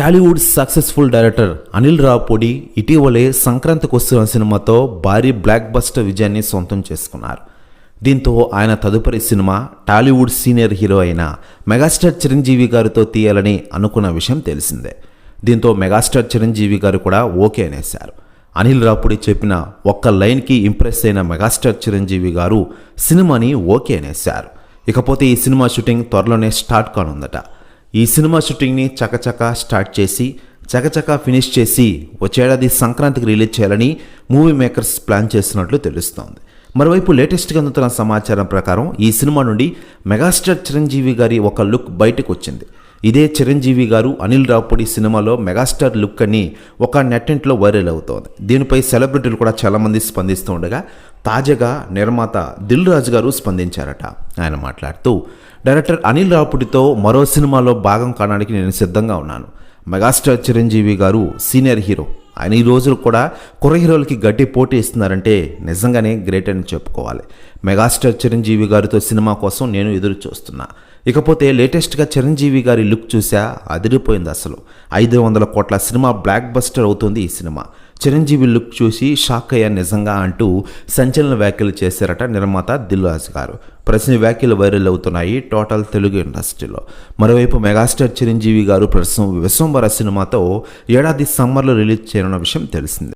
Tollywood successful director Anil Ravipudi ఇటీవలే సంక్రాంతికి వస్తున్న సినిమాతో భారీ బ్లాక్ బస్టర్ విజయాన్ని సొంతం చేసుకున్నారు. దీంతో ఆయన తదుపరి సినిమా టాలీవుడ్ సీనియర్ హీరో అయిన మెగాస్టార్ చిరంజీవి గారితో తీయాలని అనుకున్న విషయం తెలిసిందే. దీంతో మెగాస్టార్ చిరంజీవి గారు కూడా ఓకే అనేశారు. అనిల్ రాపుడి చెప్పిన ఒక్క లైన్కి ఇంప్రెస్ అయిన మెగాస్టార్ చిరంజీవి గారు సినిమాని ఓకే అనేశారు. ఇకపోతే ఈ సినిమా షూటింగ్ త్వరలోనే స్టార్ట్ కానుందట. ఈ సినిమా షూటింగ్ని చకచకా స్టార్ట్ చేసి చకచకా ఫినిష్ చేసి వచ్చేడాది సంక్రాంతికి రిలీజ్ చేయాలని మూవీ మేకర్స్ ప్లాన్ చేస్తున్నట్లు తెలుస్తోంది. మరోవైపు లేటెస్ట్గా అందుతున్న సమాచారం ప్రకారం ఈ సినిమా నుండి మెగాస్టార్ చిరంజీవి గారి ఒక లుక్ బయటకు వచ్చింది ఇదే చిరంజీవి గారు అనిల్ రావుపూడి సినిమాలో మెగాస్టార్ లుక్ అని ఒక నెట్టెంట్లో వైరల్ అవుతోంది. దీనిపై సెలబ్రిటీలు కూడా చాలామంది స్పందిస్తూ ఉండగా తాజాగా నిర్మాత దిల్ రాజు గారు స్పందించారట. ఆయన మాట్లాడుతూ డైరెక్టర్ అనిల్ రాపుడితో మరో సినిమాలో భాగం కావడానికి నేను సిద్ధంగా ఉన్నాను. మెగాస్టార్ చిరంజీవి గారు సీనియర్ హీరో. ఆయన ఈ రోజులు కూడా కుర్ర హీరోలకి గట్టి పోటీ ఇస్తున్నారంటే నిజంగానే గ్రేట్ అని చెప్పుకోవాలి. మెగాస్టార్ చిరంజీవి గారితో సినిమా కోసం నేను ఎదురు చూస్తున్నా. ఇకపోతే లేటెస్ట్గా చిరంజీవి గారి లుక్ చూసా అదిరిపోయింది అసలు. ఐదు వందల కోట్ల సినిమా బ్లాక్ బస్టర్ అవుతుంది ఈ సినిమా. చిరంజీవి లుక్ చూసి షాక్ అయ్యా నిజంగా అంటూ సంచలన వ్యాఖ్యలు చేశారట నిర్మాత దిల్రాజ్ గారు. ప్రశ్న వ్యాఖ్యలు వైరల్ అవుతున్నాయి టోటల్ తెలుగు ఇండస్ట్రీలో. మరోవైపు మెగాస్టార్ చిరంజీవి గారు ప్రస్తుతం విశ్వంబర సినిమాతో ఏడాది సమ్మర్లో రిలీజ్ చేయనున్న విషయం తెలిసింది.